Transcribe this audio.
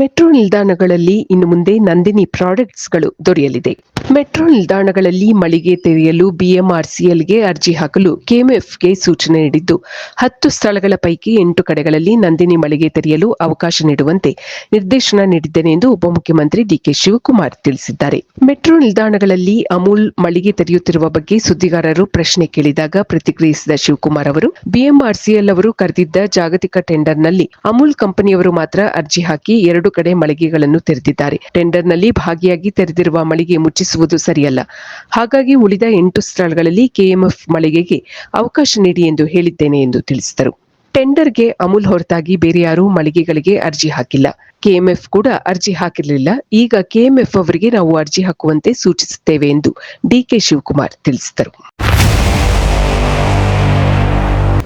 Metro ನಿಲ್ದಾಣಗಳಲ್ಲಿ ಇನ್ನು ಮುಂದೆ ನಂದಿನಿ ಪ್ರಾಡಕ್ಟ್ಸ್ಗಳು ದೊರೆಯಲಿದೆ. ಮೆಟ್ರೋ ನಿಲ್ದಾಣಗಳಲ್ಲಿ ಮಳಿಗೆ ತೆರೆಯಲು ಬಿಎಂಆರ್ಸಿಎಲ್ಗೆ ಅರ್ಜಿ ಹಾಕಲು ಕೆಎಂಎಫ್ಗೆ ಸೂಚನೆ ನೀಡಿದ್ದು, ಹತ್ತು ಸ್ಥಳಗಳ ಪೈಕಿ ಎಂಟು ಕಡೆಗಳಲ್ಲಿ ನಂದಿನಿ ಮಳಿಗೆ ತೆರೆಯಲು ಅವಕಾಶ ನೀಡುವಂತೆ ನಿರ್ದೇಶನ ನೀಡಿದ್ದೇನೆ ಎಂದು ಉಪಮುಖ್ಯಮಂತ್ರಿ ಡಿಕೆ ಶಿವಕುಮಾರ್ ತಿಳಿಸಿದ್ದಾರೆ. ಮೆಟ್ರೋ ನಿಲ್ದಾಣಗಳಲ್ಲಿ ಅಮೂಲ್ ಮಳಿಗೆ ತೆರೆಯುತ್ತಿರುವ ಬಗ್ಗೆ ಸುದ್ದಿಗಾರರು ಪ್ರಶ್ನೆ ಕೇಳಿದಾಗ ಪ್ರತಿಕ್ರಿಯಿಸಿದ ಶಿವಕುಮಾರ್ ಅವರು, ಬಿಎಂಆರ್ಸಿಎಲ್ ಅವರು ಕರೆದಿದ್ದ ಜಾಗತಿಕ ಟೆಂಡರ್ನಲ್ಲಿ ಅಮೂಲ್ ಕಂಪನಿಯವರು ಮಾತ್ರ ಅರ್ಜಿ ಹಾಕಿ ಎರಡು ಕಡೆ ಮಳಿಗೆಗಳನ್ನು ತೆರೆದಿದ್ದಾರೆ. ಟೆಂಡರ್ನಲ್ಲಿ ಭಾಗಿಯಾಗಿ ತೆರೆದಿರುವ ಮಳಿಗೆ ಮುಚ್ಚಿಸುವುದು ಸರಿಯಲ್ಲ. ಹಾಗಾಗಿ ಉಳಿದ ಎಂಟು ಸ್ಥಳಗಳಲ್ಲಿ ಕೆಎಂಎಫ್ ಮಳಿಗೆಗೆ ಅವಕಾಶ ನೀಡಿ ಎಂದು ಹೇಳಿದ್ದೇನೆ ಎಂದು ತಿಳಿಸಿದರು. ಟೆಂಡರ್ಗೆ ಅಮೂಲ್ ಹೊರತಾಗಿ ಬೇರೆ ಯಾರೂ ಮಳಿಗೆಗಳಿಗೆ ಅರ್ಜಿ ಹಾಕಿಲ್ಲ. ಕೆಎಂಎಫ್ ಕೂಡ ಅರ್ಜಿ ಹಾಕಿರಲಿಲ್ಲ. ಈಗ ಕೆಎಂಎಫ್ ಅವರಿಗೆ ನಾವು ಅರ್ಜಿ ಹಾಕುವಂತೆ ಸೂಚಿಸುತ್ತೇವೆ ಎಂದು ಡಿಕೆ ಶಿವಕುಮಾರ್ ತಿಳಿಸಿದರು.